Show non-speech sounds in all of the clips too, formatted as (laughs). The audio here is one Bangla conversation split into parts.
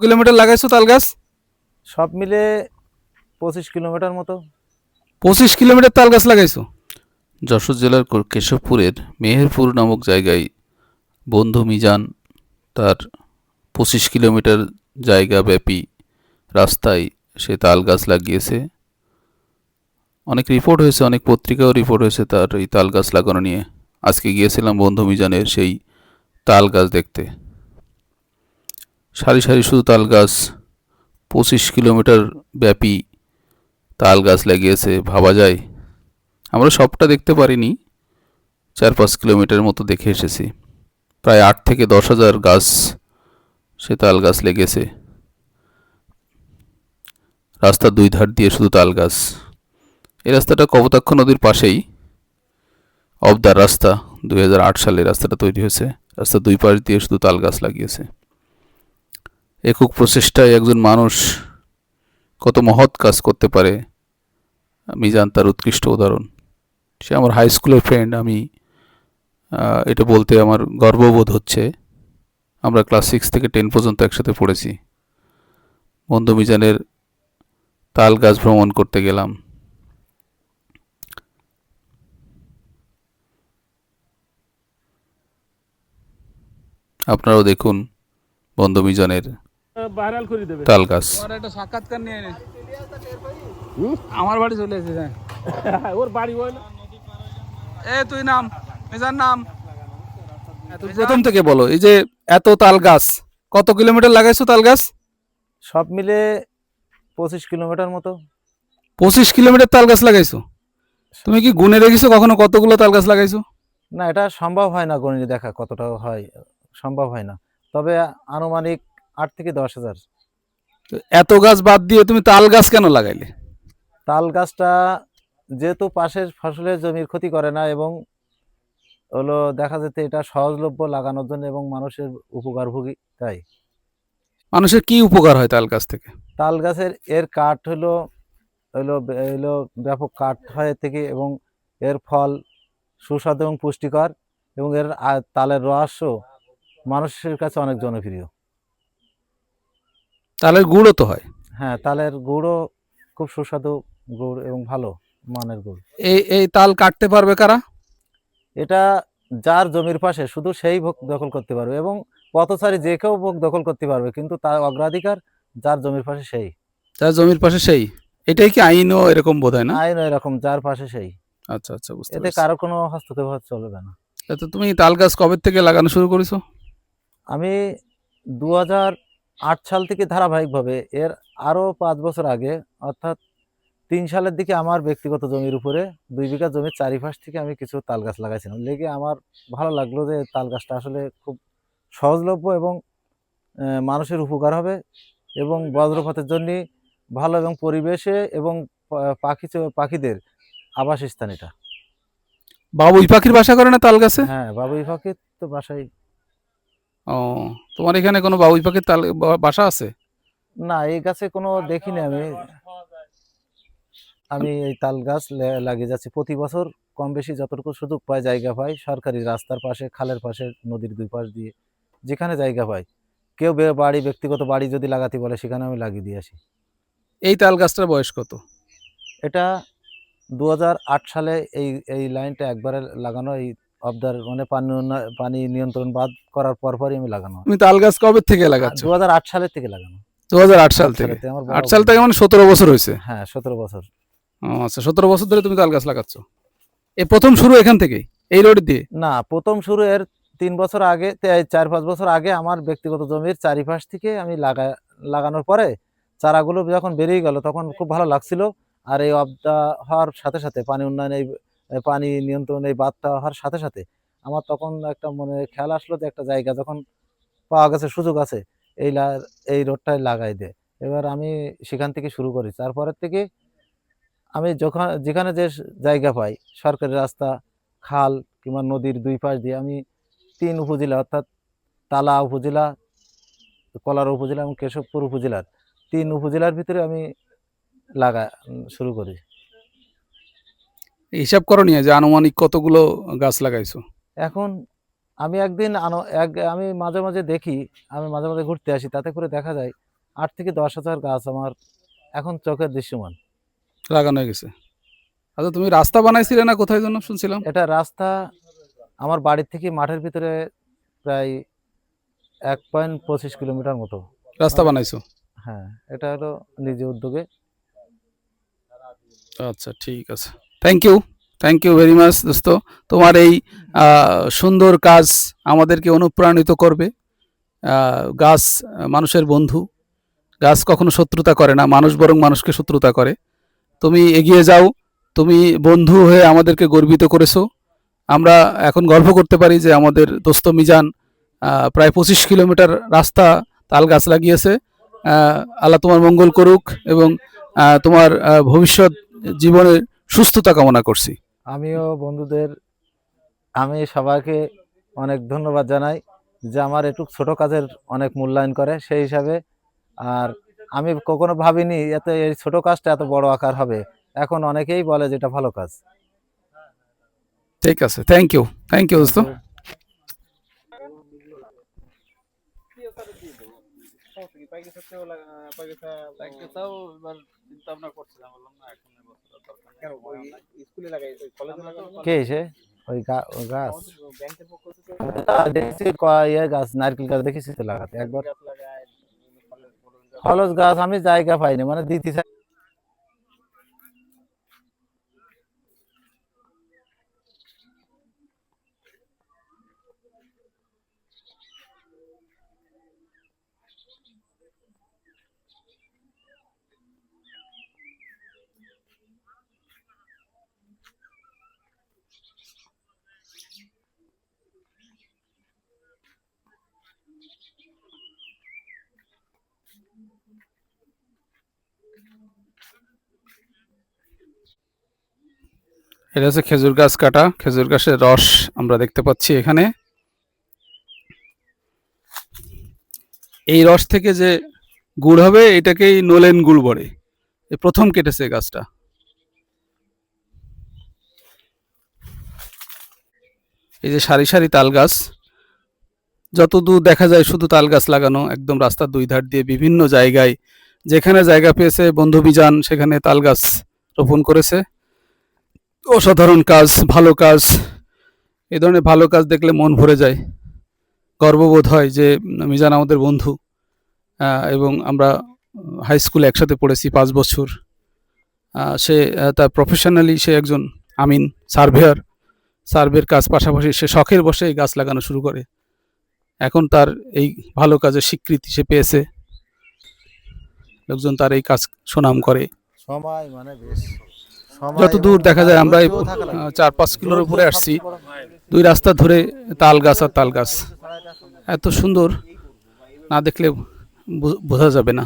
কিলোমিটার লাগাইছো তাল গাছ? সব মিলে পঁচিশ কিলোমিটার মতো। পঁচিশ কিলোমিটার তাল গাছ লাগাইছো? যশোর জেলার কেশবপুরের মেহেরপুর নামক জায়গায় বন্ধু মিজান তার পঁচিশ কিলোমিটার জায়গা ব্যাপী রাস্তায় সে তাল গাছ লাগিয়েছে। অনেক রিপোর্ট হয়েছে অনেক পত্রিকাও রিপোর্ট হয়েছে তার এই তাল গাছ লাগানো নিয়ে। আজকে গিয়েছিলাম বন্ধু মিজানের সেই তাল গাছ দেখতে। সারি সারি শুধু তাল গাছ পঁচিশ কিলোমিটার ব্যাপী তাল গাছ লাগিয়েছে, ভাবা যায়। আমরা সবটা দেখতে পারিনি, চার পাঁচ কিলোমিটার মতো দেখে এসেছি। প্রায় আট থেকে দশ হাজার গাছ সে তাল গাছ লেগেছে। রাস্তার দুই ধার দিয়ে শুধু তাল গাছ এই রাস্তাটা কবতাক্ষ নদীর পাশেই। অবদার রাস্তা, দুই হাজার আট সালে রাস্তাটা তৈরি হয়েছে। রাস্তার দুই পাশ দিয়ে শুধু তাল গাছ লাগিয়েছে। একক প্রচেষ্টায় একজন মানুষ কত মহৎ কাজ করতে পারে মিজান তার উৎকৃষ্ট উদাহরণ। সে আমার হাই স্কুলের ফ্রেন্ড আমি এটা বলতে আমার গর্ববোধ হচ্ছে। আমরা ক্লাস সিক্স থেকে টেন পর্যন্ত একসাথে পড়েছি। বন্ধু মিজানের তাল গাছ ভ্রমণ করতে গেলাম। আপনারাও দেখুন বন্ধু মিজানের ভাইরাল করে দেবে। তাল গাছ। আমার একটা সাক্ষাৎকার নিয়ে নে। আমার বাড়ি চলে এসেছে (laughs) ওর বাড়ি এ তুই নাম মেজার নাম। তুমি প্রথম থেকে বলো এই যে এত তাল গাছ কত কিলোমিটার লাগাইছো তাল গাছ? সব মিলে পঁচিশ কিলোমিটার মতো। পঁচিশ কিলোমিটার তাল গাছ লাগাইছো? তুমি কি গুনে রেখেছো কখনো কতগুলো তাল গাছ লাগাইছো? না এটা সম্ভব হয় না গণিত দেখা কতটা হয়। সম্ভব হয় না। তবে আনুমানিক আট থেকে দশ হাজার। এত গাছ বাদ দিয়ে তুমি তাল গাছ কেন লাগাইলে? তাল গাছটা যেহেতু পাশের ফসলের জমির ক্ষতি করে না এবং হলো দেখা যেতে এটা সহজলভ্য লাগানোর জন্য এবং মানুষের উপকারভোগী তাই। মানুষের কি উপকার হয় তাল গাছ থেকে? তাল গাছের এর কাঠ হলো হলো হলো ব্যাপক কাঠ হয় থেকে এবং এর ফল সুস্বাদু এবং পুষ্টিকর এবং এর তালের রসও মানুষের কাছে অনেক জনপ্রিয়। তালের গুঁড়ো তো হয়। হ্যাঁ তালের গুড়ও খুব সুস্বাদু গুড় এবং ভালো মানের গুড়। এই এই তাল কাটতে পারবে কারা? এটা যার জমির পাশে শুধু সেই ভোগ দখল করতে পারবে এবং পথচারী যে কেউ ভোগ দখল করতে পারবে কিন্তু তার অগ্রাধিকার যার জমির পাশে সেই। যার জমির পাশে সেই। এটাই কি আইনও এরকম বোধ হয় না? আইন এরকম যার পাশে সেই। আচ্ছা আচ্ছা বুঝতে এতে কারও কোনো হস্তক্ষেপ চলবে না। তো তুমি তাল গাছ কবে থেকে লাগানো শুরু করেছ? আমি দু হাজার আট সাল থেকে ধারাবাহিকভাবে এর আরও পাঁচ বছর আগে অর্থাৎ তিন সালের দিকে আমার ব্যক্তিগত জমির উপরে দুই বিঘা জমির চারিপাশ থেকে আমি কিছু তাল গাছ লাগাইছিলাম। লেগে আমার ভালো লাগল যে তাল গাছটা আসলে খুব সহজলভ্য এবং মানুষের উপকার হবে এবং বজ্রপাতের জন্য ভালো এবং পরিবেশে এবং পাখি পাখিদের আবাসস্থান এটা। বাবুই পাখির বাসা করে না তাল গাছে হ্যাঁ বাবুই পাখির তো বাসায় ও তোমার এখানে কোনো বাবুই পাখির তাল বাসা আছে? না এই গাছে কোনো দেখিনি আমি। আমি এই তাল গাছ লাগিয়ে যাচ্ছি। প্রতি বছর কম বেশি যতটুকু সুযোগ পাই জায়গা পাই সরকারি রাস্তার পাশে খালের পাশে নদীর দুই পাশ দিয়ে যেখানে জায়গা পাই। কেউ বাড়ি ব্যক্তিগত বাড়ি যদি লাগাতে বলে সেখানে আমি লাগিয়ে দিয়ে আসি। এই তাল গাছটার বয়স কত? এটা দু হাজার আট সালে এই এই লাইনটা একবারে লাগানো এই অবদার মানে পানি পানি নিয়ন্ত্রণ বাদ করার পরপরই আমি লাগানো তুমি তাল গাছ কবে থেকে লাগাচ্ছ? দু সালের থেকে লাগানো। দু হাজার আট সাল থেকে? আট সাল থেকে মানে সতেরো বছর হয়েছে? হ্যাঁ সতেরো বছর। আচ্ছা সতেরো বছর ধরে তুমি তাল গাছ লাগাচ্ছ। এ প্রথম শুরু এখান থেকেই এই রোড দিয়ে? না প্রথম শুরু এর তিন বছর আগে চার পাঁচ বছর আগে আমার ব্যক্তিগত জমির চারিপাশ থেকে আমি লাগা লাগানোর পরে চারাগুলো যখন বেরিয়ে গেল তখন খুব ভালো লাগছিল। আর এই অবদা হওয়ার সাথে সাথে পানি উন্নয়ন এই এই পানি নিয়ন্ত্রণ এই বাদটা হওয়ার সাথে সাথে আমার তখন একটা মনে খেয়াল আসলো যে একটা জায়গা যখন পাওয়া গেছে, সুযোগ আছে, এই এই রোডটায় লাগাই দে। এবার আমি সেখান থেকে শুরু করি। তারপরের থেকে আমি যখন, যেখানে যে জায়গা পাই, সরকারি রাস্তা, খাল কিংবা নদীর দুই পাশ দিয়ে আমি তিন উপজেলা অর্থাৎ তালা উপজেলা, কলার উপজেলা এবং কেশবপুর উপজেলার তিন উপজেলার ভিতরে আমি লাগা শুরু করি। হিসাব করো নিয়ে যে আনুমানিক কতগুলো গাছ লাগাইছো। এখন আমি একদিন এক আমি মাঝে মাঝে দেখি আমি মাঝে মাঝে ঘুরতে আসি তাতে করে দেখা যায় আট থেকে দশ হাজার গাছ আমার এখন চোখের দৃশ্যমান। লাগানো হয়ে গেছে। আচ্ছা তুমি রাস্তা বানাইছিলে না কোথায় জন্য শুনছিলাম? এটা রাস্তা আমার বাড়ির থেকে মাঠের ভিতরে প্রায় এক পয়েন্ট পঁচিশ কিলোমিটার মতো। রাস্তা বানাইছো? হ্যাঁ এটা হলো নিজে উদ্যোগে। আচ্ছা ঠিক আছে। Thank you thank you very much দোস্ত। তোমার এই সুন্দর কাজ আমাদেরকে অনুপ্রাণিত করবে। গাছ মানুষের বন্ধু। গাছ কখনো শত্রুতা করে না, মানুষ বরং মানুষকে শত্রুতা করে। তুমি এগিয়ে যাও, তুমি বন্ধু হয়ে আমাদেরকে গর্বিত করেছ। আমরা এখন গর্ব করতে পারি যে আমাদের দোস্ত মিজান প্রায় পঁচিশ কিলোমিটার রাস্তা তাল গাছ লাগিয়েছে। আল্লাহ তোমার মঙ্গল করুক এবং তোমার ভবিষ্যৎ জীবনের সুস্থতা কামনা করছি। আমিও বন্ধুদের আমি সবাইকে অনেক ধন্যবাদ জানাই যে আমার একটু ছোট কাজের অনেক মূল্যায়ন করে সেই হিসাবে। আর আমি কখনো ভাবিনি এত এই ছোট কাজটা এত বড় আকার হবে। এখন অনেকেই বলে যেটা ভালো কাজ। ঠিক আছে থ্যাংক ইউ থ্যাংক ইউ দোস্ত। কে এসে? ওই গা- ওই গাছ। আহ, দেখছি ক- ইয়ে গাছ নারকেল গাছ দেখেছি তো লাগাতে? একবার। ফলস গাছ আমি জায়গা পাইনি মানে দিতে চাই এটা হচ্ছে খেজুর গাছ কাটা। খেজুর গাছের রস আমরা দেখতে পাচ্ছি এখানে। এই রস থেকে যে গুড় হবে, এটাকেই নোলেন গুড় বলে। প্রথম কেটেছে গাছটা। এই যে সারি সারি তাল গাছ যত দূর দেখা যায় শুধু তাল গাছ লাগানো, একদম রাস্তার দুই ধার দিয়ে বিভিন্ন জায়গায়, যেখানে জায়গা পেয়েছে বন্ধু বিজান, সেখানে তাল গাছ রোপণ করেছে। অসাধারণ কাজ, ভালো কাজ। এ ধরনের ভালো কাজ দেখলে মন ভরে যায়। গর্ববোধ হয় যে মিজান আমাদের বন্ধু এবং আমরা হাই স্কুলে একসাথে পড়েছি পাঁচ বছর। সে তার প্রফেশনালি সে একজন আমিন সার্ভেয়ার সার্ভের কাজ পাশাপাশি সে শখের বসে এই গাছ লাগানো শুরু করে। এখন তার এই ভালো কাজের স্বীকৃতি সে পেয়েছে। লোকজন তার এই কাজ সুনাম করে। সময় মানে বেশ। যত দূর দেখা যায় আমরা চার পাঁচ কিলোর উপরে আসছি। দুই রাস্তা ধরে তাল গাছ আর তাল গাছ। এত সুন্দর না দেখলে বোঝা যাবে না।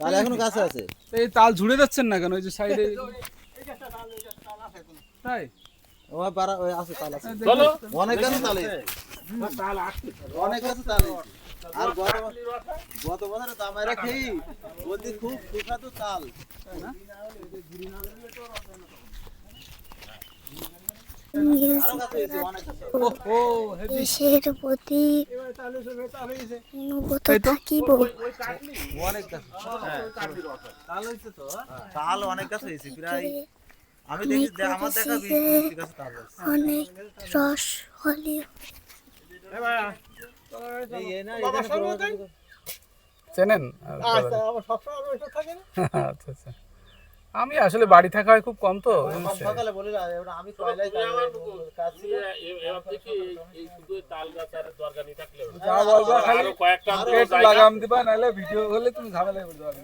তাহলে এখনও আছে। এই তাল ঝুড়ে যাচ্ছেন না কেন? ওই যে সাইডে তাই? আছে তাল আছে। অনেক গাছে তাল। অনেক গাছে তাল। আর গত গত বছর তো খেয়ে খুব সুস্বাদু তাল। আরও গাছে হয়েছে অনেক গাছে। দেশের প্রতি অনুগত থাকিব অনেক হ্যাঁ, রস হলেও চেনেন আচ্ছা আচ্ছা আমি আসলে বাড়ি থাকা হয় খুব কম তো সকালে বলি আমি টয়লেট কাজ ছিল। এবার থেকে এই শুধু তাল গাছ আর দরকার নেই থাকলে যা বলবা খালি কয়েকটা লাগাম দিবা নাহলে ভিডিও হলে তুমি ঝামেলায় পড়ে যাবে